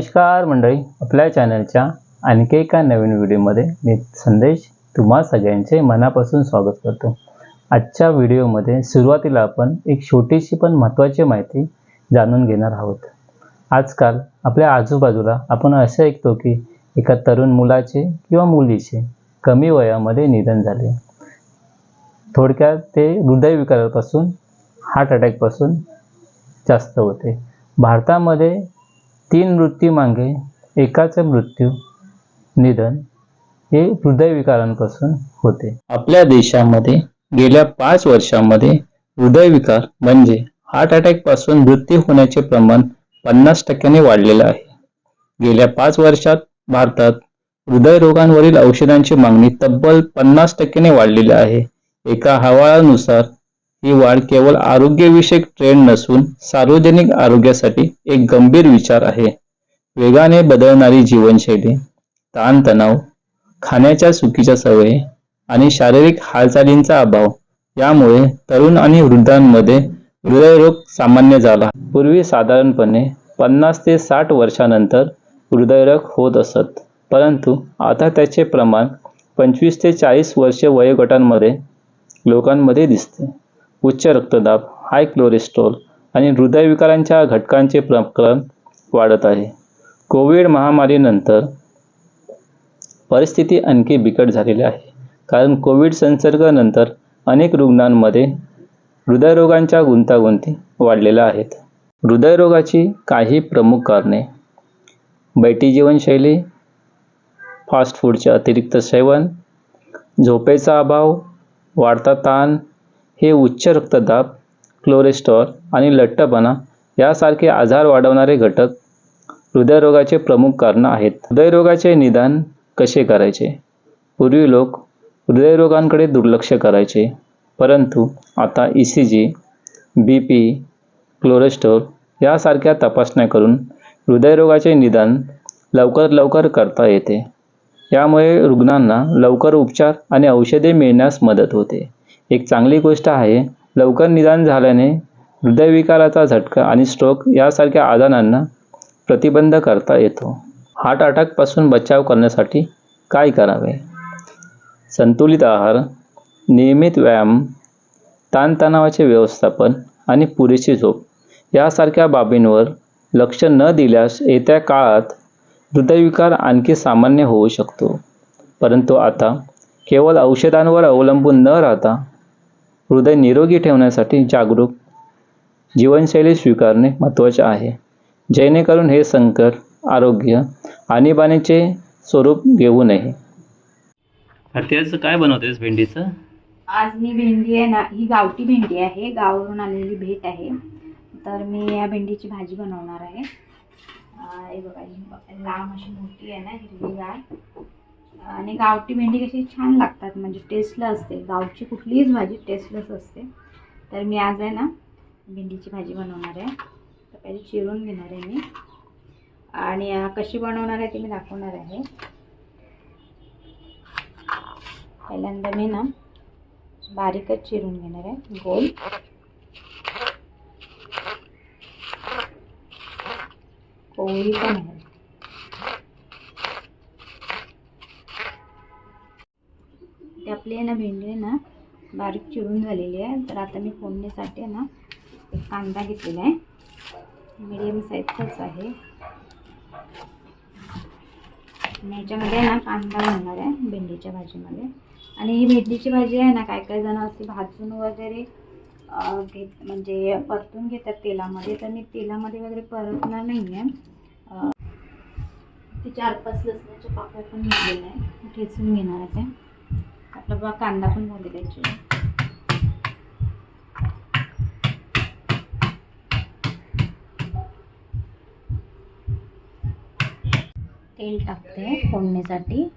नमस्कार मंडळी आपल्या चॅनलच्या आणखी एका नवीन व्हिडिओमध्ये मी संदेश तुम्हा सगळ्यांचे मनापासून स्वागत करतो. आजच्या व्हिडिओमध्ये सुरुवातीला आपण एक छोटीशी पण महत्त्वाची माहिती जाणून घेणार आहोत. आजकाल आपल्या आजूबाजूला आपण असं ऐकतो की एका तरुण मुलाचे किंवा मुलीचे कमी वयामध्ये निधन झाले. थोडक्यात ते हृदयविकारापासून हार्ट अटॅकपासून जास्त होते. भारतामध्ये तीन मृत्यूमागे एकाचा मृत्यू निधन हे हृदयविकारांपासून होते. आपल्या देशामध्ये गेल्या पाच वर्षामध्ये हृदयविकार म्हणजे हार्ट अटॅकपासून मृत्यू होण्याचे प्रमाण पन्नास टक्क्याने वाढलेलं आहे. गेल्या पाच वर्षात भारतात हृदयरोगांवरील औषधांची मागणी तब्बल पन्नास टक्क्याने वाढलेली आहे. एका हवाळानुसार ही वाढ केवळ आरोग्यविषयक ट्रेंड नसून सार्वजनिक आरोग्यासाठी एक गंभीर विचार आहे. वेगाने बदलणारी जीवनशैली ताणतणाव खाण्याच्या चुकीच्या सवयी आणि शारीरिक हालचालींचा अभाव यामुळे तरुण आणि वृद्धांमध्ये हृदयरोग सामान्य झाला. पूर्वी साधारणपणे पन्नास ते साठ वर्षानंतर हृदयरोग होत असत परंतु आता त्याचे प्रमाण पंचवीस ते चाळीस वर्षे वयोगटांमध्ये लोकांमध्ये दिसते. उच्च रक्तदाब हाय कोलेस्ट्रॉल आणि हृदयविकारांच्या घटकांचे प्रकरण वाढत आहे. कोविड महामारीनंतर परिस्थिती आणखी बिकट झालेली आहे. कारण कोविड संसर्गानंतर अनेक रुग्णांमध्ये हृदयरोगांच्या गुंतागुंती वाढलेल्या आहेत. हृदयरोगाची काही प्रमुख कारणे. बैठी जीवनशैली फास्ट फूडचे अतिरिक्त सेवन झोपेचा अभाव वाढता ताण हे उच्च रक्तदाब कोलेस्ट्रॉल आणि लठ्ठपणा यासारखे आजार वाढवणारे घटक हृदयरोगाचे प्रमुख कारण आहेत. हृदयरोगाचे निदान कसे करायचे? पूर्वी लोक हृदयरोगांकडे दुर्लक्ष करायचे परंतु आता E C G B P cholesterol यासारख्या तपासण्या करून हृदयरोगाचे निदान लवकर लवकर करता येते. यामुळे रुग्णांना लवकर उपचार आणि औषधे मिळण्यास मदत होते. एक चांगली गोष्ट आहे लवकर निदान झाल्याने हृदयविकाराचा झटका आणि स्ट्रोक यासारख्या आजारांना प्रतिबंध करता येतो. हार्ट अटॅकपासून बचाव करण्यासाठी काय करावे? संतुलित आहार नियमित व्यायाम ताणतणावाचे व्यवस्थापन आणि पुरेशी झोप यासारख्या बाबींवर लक्ष न दिल्यास येत्या काळात हृदयविकार आणखी सामान्य होऊ शकतो. परंतु आता केवळ औषधांवर अवलंबून न राहता हृदय निरोगी ठेवण्यासाठी जागरूक जीवनशैली स्वीकारणे महत्त्वाचे आहे. जेणेकरून हे संकट आरोग्य आणीबाणीचे स्वरूप घेऊ नये. त्याचं काय बनवतेस भेंडीचं? आज मी भेंडी आहे ना ही गावठी भेंडी आहे. गावावरून आलेली भेट आहे. तर मी या भेंडीची भाजी बनवणार आहे. अं, हे बघा ही लांब अशी मोठी आहे ना हिरवीगार आणि गावठी भेंडी कशी छान लागतात म्हणजे टेस्टला असते. गावची कुठलीच भाजी टेस्टलेस असते. तर मी आज आहे ना भेंडीची भाजी बनवणार आहे. तर पहिले चिरून घेणार आहे मी. आणि कशी बनवणार आहे ती मी दाखवणार आहे. पहिल्यांदा मी ना बारीकच चिरून घेणार आहे गोल. कोवळी पण आहे. ते आपली आहे ना भेंडी आहे ना बारीक चिरून झालेली आहे. तर आता मी फोडणीसाठी आहे ना एक कांदा घेतलेला आहे. मीडियम साईजचाच आहे. आणि याच्यामध्ये आहे ना कांदा घालणार आहे भेंडीच्या भाजीमध्ये. आणि ही भेंडीची भाजी आहे ना काय काय जण अशी भाजून वगैरे घेत म्हणजे परतून घेतात तेलामध्ये. तर मी तेलामध्ये वगैरे परतणार नाही आहे ते चार पाच लसणाच्या पाकळ्या पण घेतलेल्या आहे ठेचून घेणार आहे. आपला बघा कांदा पण झालेला द्यायची तेल टाकते फोडणीसाठी.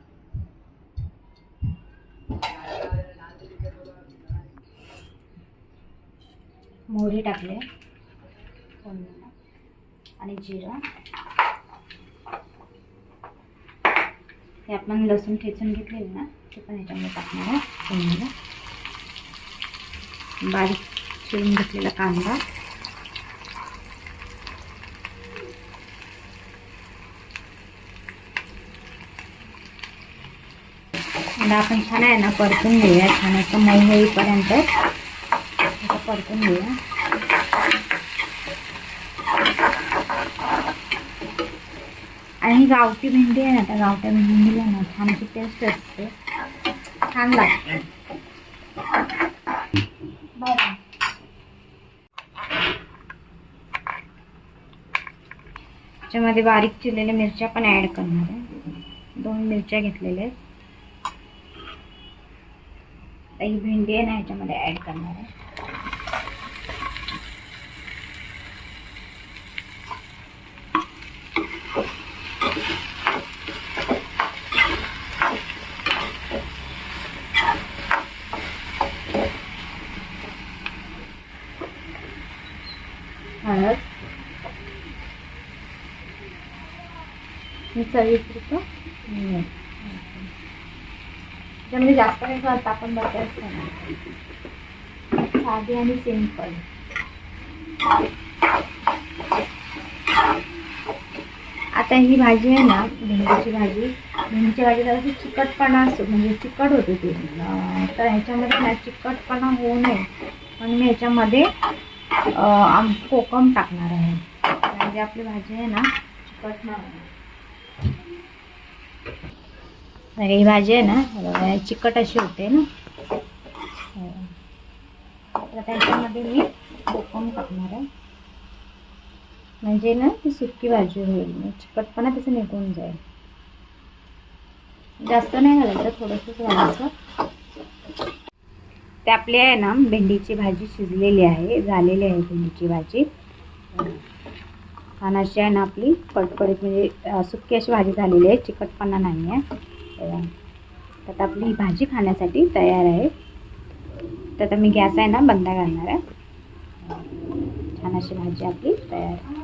मोहरी टाकले फोडणीला. आणि जिरा. हे आपण लसूण ठेचून घेतलेलं ना? ते पण टाकणार आहे. फोडणीला. बारीक चिरून घेतलेला कांदा. कांदा आपण छान आहे ना परतून घेऊया. छान असं मऊ होईपर्यंत. परतून घेऊया. आणि गावठी भेंडी आहे ना त्या गावठ्या भेंडीला ना छान अशी टेस्ट असते. छान लागते बरं त्याच्यामध्ये बारीक चिरलेल्या मिरच्या पण ऍड करणार आहे. दोन मिरच्या घेतलेल्या आहेत. काही ही भेंडी आहे ना ह्याच्यामध्ये ऍड करणार आहे. हळद मी चवीपुरतं मीठ. जास्त काही घालता आपण बटर साधी आणि सिंपल आता ही भाजी आहे ना भेंडीची भाजी. भेंडीची भाजी जरा चिकटपणा असतो म्हणजे चिकट होते ती. तर ह्याच्यामध्ये ना चिकटपणा होऊ नये. म्हणून मी ह्याच्यामध्ये आम कोकम टाकणार आहे. म्हणजे आपली भाजी आहे ना चिकट नाही. ही भाजी आहे ना चिकट अशी होते ना. तर त्याच्यामध्ये मी कोकम टाकणार आहे. म्हणजे ना ती सुकी भाजी होईल. चिकटपणा त्याचं निघून जाईल. जास्त नाही घालायचं थोडंसंच घालायचं ते आपली आहे ना भेंडीची भाजी शिजलेली आहे झालेली आहे भेंडीची भाजी. आणि अशी आहे ना आपली पडपडीत म्हणजे सुकी अशी भाजी झालेली आहे चिकटपणा नाही आहे. तर आता आपली ही भाजी खाण्यासाठी तयार आहे. तर आता मी गॅस आहे ना बंद करणार आहे. छान अशी भाजी आपली तयार आहे.